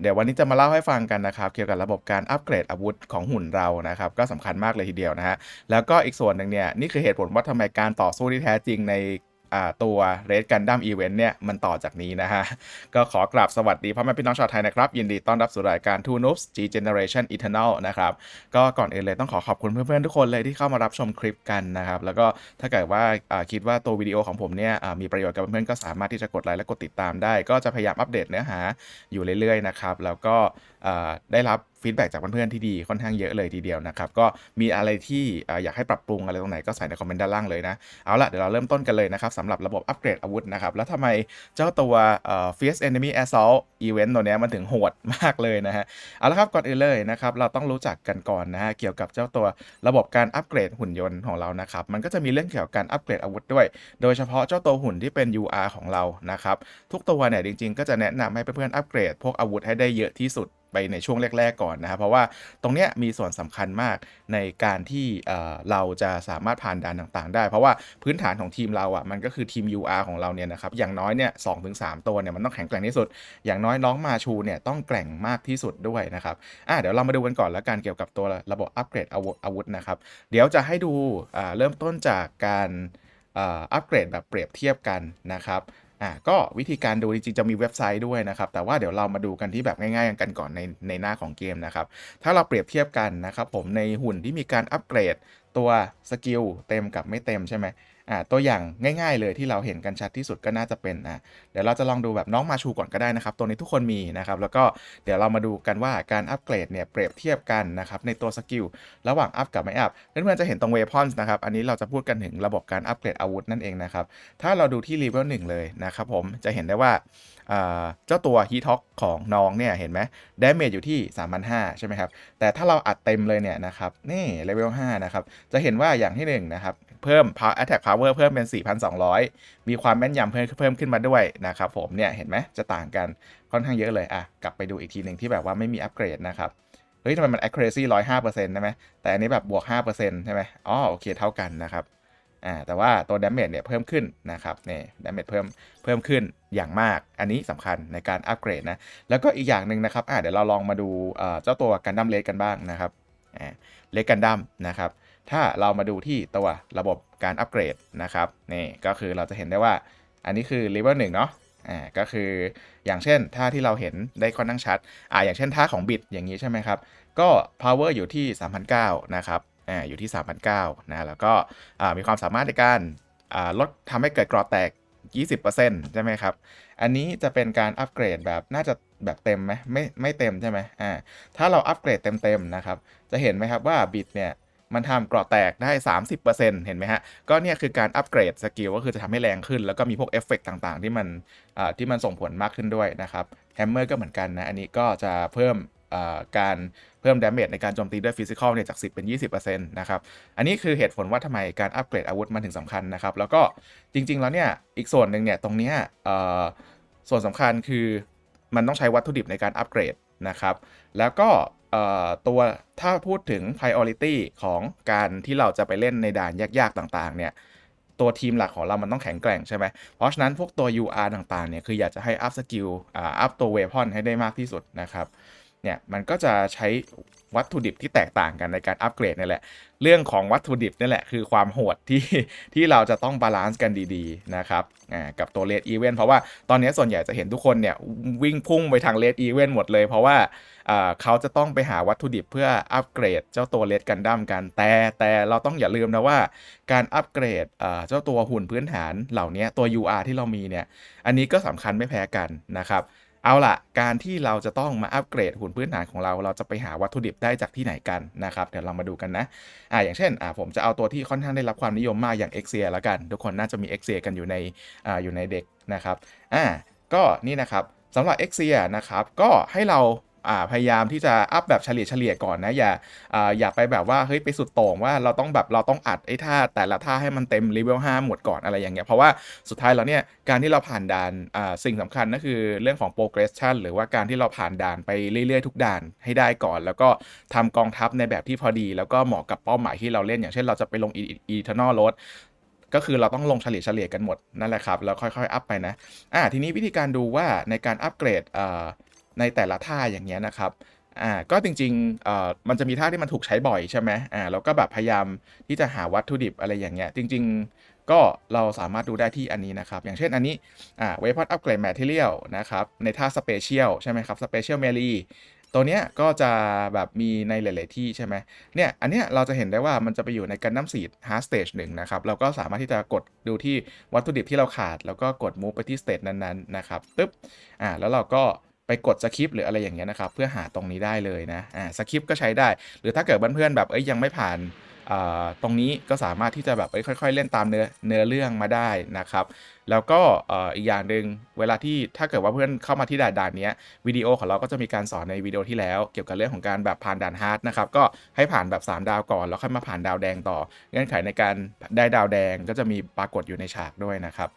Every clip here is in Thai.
เดี๋ยววันนี้จะมาเล่าให้ฟังกันนะครับเกี่ยวกับระบบการอัปเกรดอาวุธของหุ่นเรานะครับก็สำคัญมากเลยทีเดียวนะฮะแล้วก็อีกส่วนหนึ่งเนี่ยนี่คือเหตุผลว่าทำไมการต่อสู้ที่แท้จริงใน อ่าตัว Red Gundam Event เนี่ย มันต่อจากนี้นะฮะ ก็ขอกราบสวัสดีพ่อแม่พี่น้องชาวไทยนะครับ ยินดีต้อนรับสู่รายการ Two Noobs G Generation Eternal นะครับ ก็ก่อนอื่นเลยต้องขอขอบคุณเพื่อนๆ ทุกคนเลยที่เข้ามารับชมคลิปกันนะครับ แล้วก็ถ้าเกิดว่าคิดว่าตัววิดีโอของผมเนี่ยมีประโยชน์กับเพื่อนๆก็สามารถที่จะกดไลค์และกดติดตามได้ ก็จะพยายามอัปเดตเนื้อหาอยู่เรื่อยๆนะครับแล้วก็ได้รับฟีดแบ็จากเพื่อนๆที่ดีค่อนข้างเยอะเลยทีเดียวนะครับ ก็มีอะไรที่อยากให้ปรับปรุงอะไรตรงไหนก็ใส่ในคอมเมนต์ด้านล่างเลยนะ เอาละเดี๋ยวเราเริ่มต้นกันเลยนะครับสำหรับระบบอัปเกรดอาวุธนะครับ แล้วทำไมเจ้าตัว Fierce Enemy Assault อ Fierce Enemy Assault Event ตัวนี้มันถึงโหดมากเลยนะฮะ เอาละครับก่อนอื่นเลยนะครับ เราต้องรู้จักกันก่อนนะฮะ เกี่ยวกับเจ้าตัวระบบการอัปเกรดหุ่นยนต์ของเรานะครับ มันก็จะมีเรื่องเกี่ยวกับการอัปเกรดอาวุธด้วย โดยเฉพาะเจ้าตัวหุ่นที่เป็น UR ของเรานะครับ ทุกตัวเนี่ยจริงๆ ก็จะแนะนำให้เพื่อนๆอัปเกรด พวกอาวุธให้ได้เยอะที่สุดไปในช่วงแรก ๆ ก่อนนะครับเพราะว่าตรงเนี้ยมีส่วนสำคัญมากในการที่เเราจะสามารถผ่านด่านต่างๆ ได้ เพราะว่าพื้นฐานของทีมเราอะมันก็คือทีม UR ของเราเนี่ยนะครับอย่างน้อยเนี่ยสองถึงสามตัวเนี่ยมันต้องแข็งแกร่งที่สุดอย่างน้อยน้องมาชูเนี่ยต้องแกร่งมากที่สุดด้วยนะครับอะเดี๋ยวเรามาดูกันก่อนแล้วกันเกี่ยวกับตัวระบบอัปเกรดอาวุธนะครับ เดี๋ยวจะให้ดูอ่าเริ่มต้นจากการอ่อัปเกรดแบบเปรียบเทียบกันนะครับอะก็วิธีการดูจริงๆจะมีเว็บไซต์ด้วยนะครับ แต่ว่าเดี๋ยวเรามาดูกันที่แบบง่ายๆกันก่อนในในหน้าของเกมนะครับ ถ้าเราเปรียบเทียบกันนะครับผมในหุ่นที่มีการอัปเกรดตัวสกิลเต็มกับไม่เต็มใช่ไหม อ่าตัวอย่างง่าย ๆ เลยที่เราเห็นกันชัดที่สุดก็น่าจะเป็นอะเดี๋ยวเราจะลองดูแบบน้องมาชูก่อนก็ได้นะครับ ตัวนี้ทุกคนมีนะครับ แล้วก็เดี๋ยวเรามาดูกันว่าการอัปเกรดเนี่ยเปรียบเทียบกันนะครับในตัวสกิลระหว่างอัพกับไม่อัพเพื่อนๆจะเห็นตรงเวพอนส์นะครับอันนี้เราจะพูดกันถึงระบบการอัปเกรดอาวุธนั่นเองนะครับถ้าเราดูที่เลเวลหนึ่งเลยนะครับผมจะเห็นได้ว่า เจ้าตัวฮีท็อกของน้องเนี่ยเห็นไหมดาเมจอยู่ที่ 3,500 ใช่ไหมครับ แต่ถ้าเราอัดเต็มเลยเนี่ยนะครับ นี่เลเวล5นะครับ จะเห็นว่าอย่างที่1นะครับ เพิ่ม power attack power เพิ่มเป็น 4,200 มีความแม่นยำเพิ่มเพิ่มขึ้นมาด้วยนะครับผมเนี่ยเห็นไหมจะต่างกันค่อนข้างเยอะเลยอะกลับไปดูอีกทีหนึ่งที่แบบว่าไม่มีอัปเกรดนะครับเฮ้ยทำไมมัน accuracy 105%ใช่ไหมแต่อันนี้แบบบวก5%ใช่ไหมอ๋อโอเคเท่ากันนะครับ อ่าแต่ว่าตัว damage เนี่ยเพิ่มขึ้นนะครับเนี่ย damage เพิ่มเพิ่มขึ้นอย่างมาก อันนี้สำคัญในการอัปเกรดนะ แล้วก็อีกอย่างหนึ่งนะครับอ่าเดี๋ยวเราลองมาดูเอ่อเจ้าตัวกันดั้มเลสกันบ้างนะครับอ่าเลสกันดั้มนะครับถ้าเรามาดูที่ตัวระบบการอัปเกรดนะครับนี่ก็คือเราจะเห็นได้ว่าอันนี้คือ level 1เนาะอ่าก็คืออย่างเช่นท่าที่เราเห็นได้ค่อนข้างชัดอ่าอย่างเช่นท่าของบิดอย่างนี้ใช่ไหมครับก็ power อยู่ที่3,900นะครับ อ่าอยู่ที่ 3,900นะแล้วก็มีความสามารถในการลดทำให้เกิดกรอแตก 20%ใช่ไหมครับ อันนี้จะเป็นการอัปเกรดแบบน่าจะแบบเต็มไหมไม่ไม่เต็มใช่ไหมอ่าถ้าเราอัปเกรดเต็มๆนะครับ จะเห็นไหมครับว่าบิดเนี่ยมันทำกราะแตกได้ 30%เห็นไหมฮะ ก็เนี่ยคือการอัปเกรดสกิลก็คือจะทำให้แรงขึ้น แล้วก็มีพวกเอฟเฟกต่างๆ ที่มันอ่าที่มันส่งผลมากขึ้นด้วยนะครับแฮมเมอร์ก็เหมือนกันนะ อันนี้ก็จะเพิ่ม การเพิ่มดาเมจในการโจมตีด้วยฟิสิกอลเนี่ยจาก 10 เป็น 20%นะครับ อันนี้คือเหตุผลว่าทำไมการอัปเกรดอาวุธมันถึงสำคัญนะครับ แล้วก็จริง ๆ แล้วเนี่ย อีกส่วนหนึ่งเนี่ย ตรงเนี้ยส่วนสำคัญคือมันต้องใช้วัตถุดิบในการอัปเกรดนะครับ แล้วก็ตัวถ้าพูดถึง priority ของการที่เราจะไปเล่นในด่านยากๆต่างๆ เนี่ยตัวทีมหลักของเรามันต้องแข็งแกร่งใช่ไหม เพราะฉะนั้นพวกตัว UR ต่างๆ เนี่ย คืออยากจะให้อัพสกิลอัพตัวเวพอนให้ได้มากที่สุดนะครับ เนี่ยมันก็จะใช้วัตถุดิบที่แตกต่างกันในการอัปเกรดนี่แหละ เรื่องของวัตถุดิบนี่แหละคือความโหดที่ที่เราจะต้องบาลานซ์กันดีๆนะครับอ่ากับตัวเลดอีเวนเพราะว่าตอนนี้ส่วนใหญ่จะเห็นทุกคนเนี่ยวิ่งพุ่งไปทางเลดอีเวนหมดเลย เพราะว่าอ่าเขาจะต้องไปหาวัตถุดิบเพื่ออัปเกรดเจ้าตัวเลดกันดั้มกัน แต่แต่เราต้องอย่าลืมนะว่าการอัปเกรดอ่าเจ้าตัวหุ่นพื้นฐานเหล่านี้ตัว UR ที่เรามีเนี่ยอันนี้ก็สำคัญไม่แพ้กันนะครับ เอาล่ะการที่เราจะต้องมาอัปเกรดหุ่นพื้นฐานของเรา เราจะไปหาวัตถุดิบได้จากที่ไหนกันนะครับ เดี๋ยวเรามาดูกันนะ อ่าอย่างเช่น อ่าผมจะเอาตัวที่ค่อนข้างได้รับความนิยมมากอย่าง x อ a แล้วกัน ทุกคนน่าจะมีเอ็กเซียกันอยู่ใน อ่าอยู่ในเด็กนะครับ อ่า ก็นี่นะครับสำหรับเอ็กเซียนะครับ ก็ให้เรา พยายามที่จะอัพแบบเฉลี่ยเฉลี่ยก่อนนะอย่าอย่าไปแบบว่าเฮ้ยไปสุดโต่งว่าเราต้องแบบเราต้องอัดไอ้ท่าแต่ละท่าให้มันเต็มเลเวล5หมดก่อนอะไรอย่างเงี้ยเพราะว่าสุดท้ายแล้วเนี่ยการที่เราผ่านด่านสิ่งสำคัญก็คือเรื่องของ progression หรือว่าการที่เราผ่านด่านไปเรื่อยๆ ทุกด่านให้ได้ก่อน แล้วก็ทำกองทัพในแบบที่พอดี แล้วก็เหมาะกับเป้าหมายที่เราเล่นอย่างเช่นเราจะไปลง Eternal Road ก็คือเราต้องลงเฉลี่ยเฉลี่ยกันหมดนั่นแหละครับ แล้วค่อยๆ อัพไปนะอ่าทีนี้วิธีการดูว่าในการอัปเกรดอ่า ในแต่ละท่าอย่างเงี้ยนะครับอ่าก็จริงๆเอ่อมันจะมีท่าที่มันถูกใช้บ่อยใช่ไหมอ่าแล้วก็แบบพยายามที่จะหาวัตถุดิบอะไรอย่างเงี้ยจริง ๆ ก็เราสามารถดูได้ที่อันนี้นะครับ อย่างเช่นอันนี้อ่า weapon upgrade material นะครับในท่า special ใช่ไหมครับ special melee ตัวเนี้ยก็จะแบบมีในหลาย ๆ ที่ใช่ไหมเนี่ยอันเนี้ยเราจะเห็นได้ว่ามันจะไปอยู่ในกันดั้มสีด hard stage หนึ่งนะครับ เราก็สามารถที่จะกดดูที่วัตถุดิบที่เราขาด แล้วก็กด move ไปที่ stage นั้น ๆ นะครับปึ๊บอ่าแล้วเราก็ ไปกดสคริปหรืออะไรอย่างเงี้ยนะครับเพื่อหาตรงนี้ได้เลยนะอ่าสคริปก็ใช้ได้ หรือถ้าเกิดเพื่อนๆแบบเอ้ยยังไม่ผ่าน ตรงนี้ก็สามารถที่จะแบบค่อย ๆ เล่นตามเนื้อเนื้อเรื่องมาได้นะครับ แล้วก็อีกอย่างหนึ่งเวลาที่ถ้าเกิดว่าเพื่อนเข้ามาที่ด่านด่านนี้วิดีโอของเราก็จะมีการสอนในวิดีโอที่แล้วเกี่ยวกับเรื่องของการแบบผ่านด่านฮาร์ดนะครับก็ให้ผ่านแบบ 3 ดาวก่อน แล้วค่อยมาผ่านดาวแดงต่อ เงื่อนไขในการได้ดาวแดงก็จะมีปรากฏอยู่ในฉากด้วยนะครับ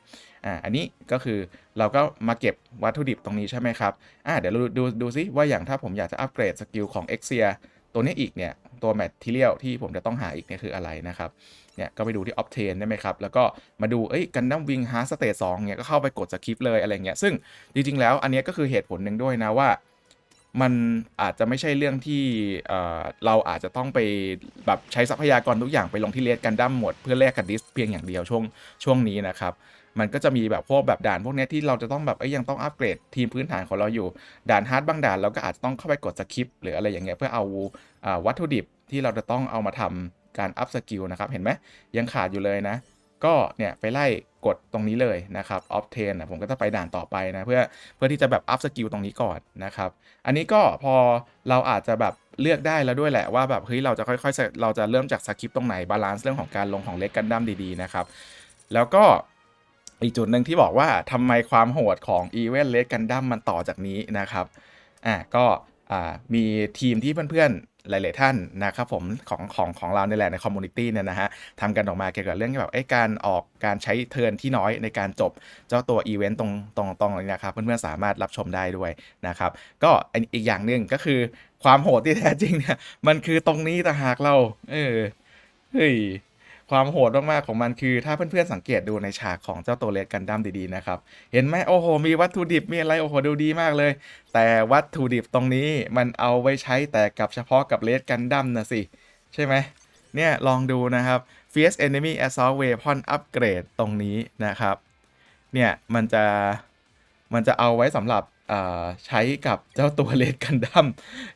อ่าอันนี้ก็คือเราก็มาเก็บวัตถุดิบตรงนี้ใช่ไหมครับอ่าเดี๋ยวดูดูดูซิว่าอย่างถ้าผมอยากจะอัปเกรดสกิลของ e x เซียตัวนี้อีกเนี่ย ตัวแมทเทียลที่ผมจะต้องหาอีกเนี่ยคืออะไรนะครับเนี่ยก็ไปดูที่ Obtain ได้ไหมครับ แล้วก็มาดูเอ้ยกันดั้มวิงฮาร์สเตทสองเนี่ยก็เข้าไปกดสคริปต์เลยอะไรเงี้ยซึ่งจริงๆแล้วอันนี้ก็คือเหตุผลหนึ่งด้วยนะว่ามันอาจจะไม่ใช่เรื่องที่เเราอาจจะต้องไปแบบใช้ทรัพยากรทุกอย่างไปลงที่เลสกันดั้มหมด เพื่อแลกกับดิสเพียงอย่างเดียวช่วงช่วงนี้นะครับ มันก็จะมีแบบพวกแบบด่านพวกนี้ที่เราจะต้องแบบเอ้ยังต้องอัปเกรดทีมพื้นฐานของเราอยู่ ด่านฮาร์ดบางด่านเราก็อาจจะต้องเข้าไปกดสคริปต์หรืออะไรอย่างเงี้ยเพื่อเอาอวัตถุดิบที่เราจะต้องเอามาทำการอัพสกิลนะครับ เห็นไหมยังขาดอยู่เลยนะ ก็เนี่ยไปไล่กดตรงนี้เลยนะครับ obtain นะผมก็จะไปด่านต่อไปนะเพื่อเพื่อที่จะแบบอัพสกิลตรงนี้ก่อนนะครับ อันนี้ก็พอเราอาจจะแบบเลือกได้แล้วด้วยแหละว่าแบบเฮ้ยเราจะค่อยๆ เราจะเริ่มจากสคริปต์ตรงไหนบาลานซ์เรื่องของการลงของเล็กกันดั้มดีๆนะครับ แล้วก็ อีกจุดหนึ่งที่บอกว่าทำไมความโหดของ Event Red Gundam มันต่อจากนี้นะครับอะก็อ่ามีทีมที่เพื่อนๆ หลาย ๆ ท่านนะครับผมของของของเราในแหละในคอมมูนิตี้เนี่ยนะฮะทำกันออกมาเกี่ยวกับเรื่องแบบไอ้การออกการใช้เทิร์นที่น้อยในการจบเจ้าตัวอีเวนต์ตรงตรงตรงนี้นะครับ เพื่อน ๆ สามารถรับชมได้ด้วยนะครับ ก็อีกอย่างหนึ่งก็คือความโหดที่แท้จริงเนี่ยมันคือตรงนี้ต่างหากเรา เออเฮ้ย ความโหดมากๆของมันคือ ถ้าเพื่อนๆสังเกตดูในฉากของเจ้าตัวเลสกันดั้มดีๆนะครับ เห็นไหมโอ้โห มีวัตถุดิบมีอะไรโอ้โหดูดีมากเลย แต่วัตถุดิบตรงนี้มันเอาไว้ใช้แต่กับเฉพาะกับเลสกันดั้มนะสิ ใช่ไหมเนี่ยลองดูนะครับ Fierce Enemy Assault Weapon Upgrade ตรงนี้นะครับ เนี่ยมันจะมันจะเอาไว้สำหรับใช้กับเจ้าตัวเลดกันดั้ม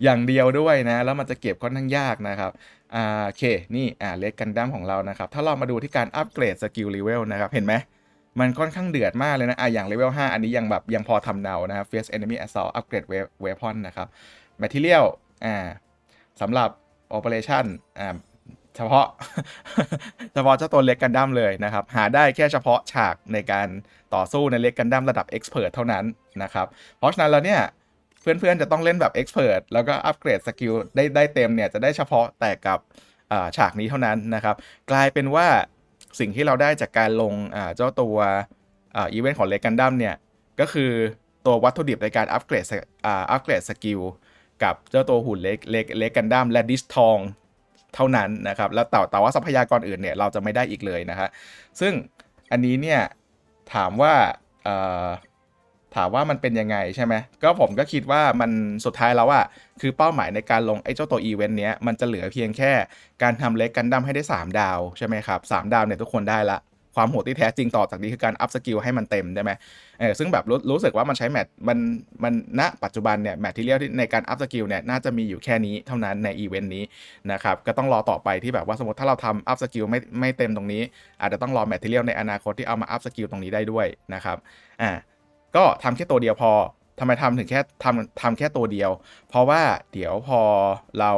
อย่างเดียวด้วยนะ แล้วมันจะเก็บค่อนข้างยากนะครับ อ่าโอเค นี่อ่าเลดกันดั้มของเรานะครับ ถ้าเรามาดูที่การอัปเกรดสกิลเลเวลนะครับ เห็นไหม มันค่อนข้างเดือดมากเลยนะอะอย่างเลเวล5อันนี้ยังแบบยังพอทำเนานะครับ Fierce Enemy Assault Upgrade Weapon นะครับ Material อ่าสำหรับ Operation อ่าเฉพาะเฉพาะเจ้าตัวเล็กกันดั้มเลยนะครับ หาได้แค่เฉพาะฉากในการต่อสู้ในเล็กกันดั้มระดับ Expert เท่านั้นนะครับ เพราะฉะนั้นแล้วเนี่ย เพื่อนๆ จะต้องเล่นแบบ Expert แล้วก็อัปเกรดสกิลได้ได้เต็มเนี่ยจะได้เฉพาะแต่กับฉากนี้เท่านั้นนะครับ กลายเป็นว่าสิ่งที่เราได้จากการลงเจ้าตัวอีเวนต์ของเลกันดั้มเนี่ย ก็คือตัววัตถุดิบในการอัปเกรดอัปเกรดสกิลกับเจ้าตัวหุ่นเล็กเล็กเล็กกันดั้มและดิสทองเท่านั้นนะครับ แล้วแต่แต่ว่าทรัพยากรอื่นเนี่ยเราจะไม่ได้อีกเลยนะฮะซึ่งอันนี้เนี่ยถามว่า ถามว่ามันเป็นยังไงใช่ไหมก็ผมก็คิดว่ามันสุดท้ายแล้วอะคือเป้าหมายในการลงไอ้เจ้าตัวอีเวนต์เนี้ยมันจะเหลือเพียงแค่การทำเล็กกันดั้มให้ได้ 3 ดาวใช่ไหมครับสดาวเนี่ยทุกคนได้ละความโหดที่แท้จริงต่อจากนี้คือการอัพสกิลให้มันเต็มได้ไหมเออซึ่งแบบรู้รู้สึกว่ามันใช้แมทมันมันณปัจจุบันเนี่ยแมทที่เรียกในการอัพสกิลเนี่ยน่าจะมีอยู่แค่นี้เท่านั้นในอีเวนต์นี้นะครับก็ต้องรอต่อไปที่แบบว่าสมมติถ้าเราทำอัพสกิลไม่ไม่เต็มตรงนี้ อาจจะต้องรอแมทที่เรียกในอนาคตที่เอามาอัพสกิลตรงนี้ได้ด้วยนะครับอ่า ก็ทำแค่ตัวเดียวพอทำไมทำถึงแค่ทำทำแค่ตัวเดียว เพราะว่าเดี๋ยวพอเรา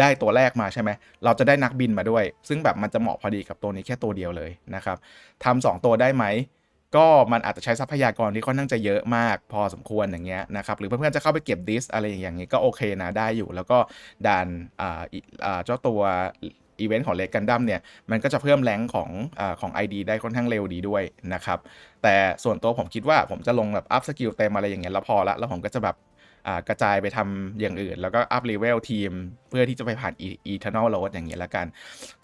ได้ตัวแรกมาใช่ไหม เราจะได้นักบินมาด้วย ซึ่งแบบมันจะเหมาะพอดีกับตัวนี้แค่ตัวเดียวเลยนะครับทำสองตัวได้ไหม ก็มันอาจจะใช้ทรัพยากรที่ค่อนข้างจะเยอะมากพอสมควรอย่างเงี้ยนะครับ หรือเพื่อนๆจะเข้าไปเก็บดิสอะไรอย่างเงี้ยก็โอเคนะได้อยู่ แล้วก็ด่านอ่าอ่าเจ้าตัว อีเวนต์ของเลกันดั้มเนี่ย มันก็จะเพิ่มแรงของอของ ID ได้ค่อนข้างเร็วดีด้วยนะครับ แต่ส่วนตัวผมคิดว่าผมจะลงแบบอัพสกิลเต็มอะไรอย่างเงี้ยแล้วพอละ แล้วผมก็จะแบบกระจายไปทำอย่างอื่น แล้วก็อัพเลเวลทีม เพื่อที่จะไปผ่าน E- Eternal Road อย่างเงี้ยละกัน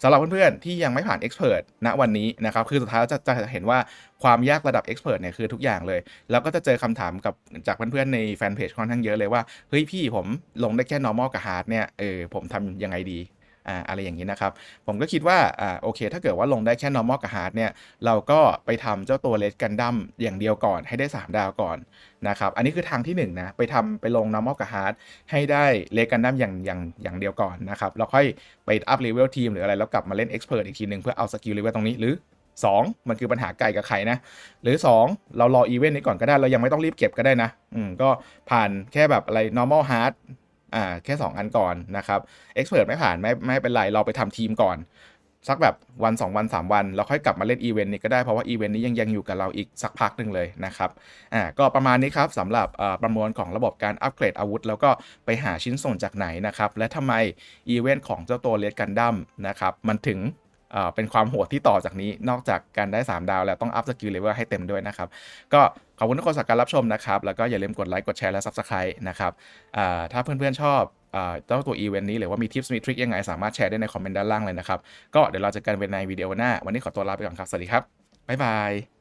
สำหรับเพื่อนๆ ที่ยังไม่ผ่าน Expert ณวันนี้นะครับ คือสุดท้ายแล้วจะจะเห็นว่าความยากระดับ Expert เนี่ยคือทุกอย่างเลย แล้วก็จะเจอคำถามกับจากเพื่อนๆ ในแฟนเพจค่อนข้างเยอะเลยว่า เฮ้ยพี่ผมลงได้แค่ normal กับ hard เนี่ยเออผมทำยังไงดี อ่าอะไรอย่างนี้นะครับ ผมก็คิดว่าอ่าโอเค ถ้าเกิดว่าลงได้แค่ normal กับ hard เนี่ย เราก็ไปทำเจ้าตัวเลสกันดั้มอย่างเดียวก่อนให้ได้ 3 ดาวก่อนนะครับ อันนี้คือทางที่1นนะ ไปทำไปลง normal กับ hard ให้ได้เลสกันดั้มอย่างอย่างอย่างเดียวก่อนนะครับแล้วค่อยไปอัพเลเวลทีมหรืออะไรแล้วกลับมาเล่น expert อีกทีหนึ่งเพื่อเอาสกิลเลเวลตรงนี้หรือ 2 มันคือปัญหาไก่กับไข่นะ หรือ 2 เรารออีเวนต์นี้ก่อนก็ได้ เรายังไม่ต้องรีบเก็บก็ได้นะ อืม ก็ผ่านแค่แบบอะไร normal hard อ่าแค่ 2 อันก่อนนะครับเอ็กซ์เพรสไม่ผ่านไม่ไม่เป็นไรเราไปทำทีมก่อน สักแบบวัน 2 วัน 3 วันเราค่อยกลับมาเล่นอีเวนต์นี้ก็ได้เพราะว่าอีเวนต์นี้ยังยังอยู่กับเราอีกสักพักหนึ่งเลยนะครับอ่าก็ประมาณนี้ครับสำหรับประมวลของระบบการอัปเกรดอาวุธ แล้วก็ไปหาชิ้นส่วนจากไหนนะครับและทำไมอีเวนต์ของเจ้าตัวเลดกันดั้มนะครับมันถึง เอ่อเป็นความโหดที่ต่อจากนี้นอกจากการได้ 3 ดาวแล้วต้องอัพสกิลเลเวลให้เต็มด้วยนะครับ ก็ขอบคุณทุกคนสำหรับการรับชมนะครับ แล้วก็อย่าลืมกดไลค์กดแชร์และ Subscribe นะครับอ่าถ้าเพื่อนๆชอบอ่าเจ้าตัวอีเวนต์นี้หรือว่ามีทิปส์มีทริคยังไงสามารถแชร์ได้ในคอมเมนต์ด้านล่างเลยนะครับ ก็เดี๋ยวเราจะกันในวิดีโอหน้า วันนี้ขอตัวลาไปก่อนครับ สวัสดีครับ บ๊ายบาย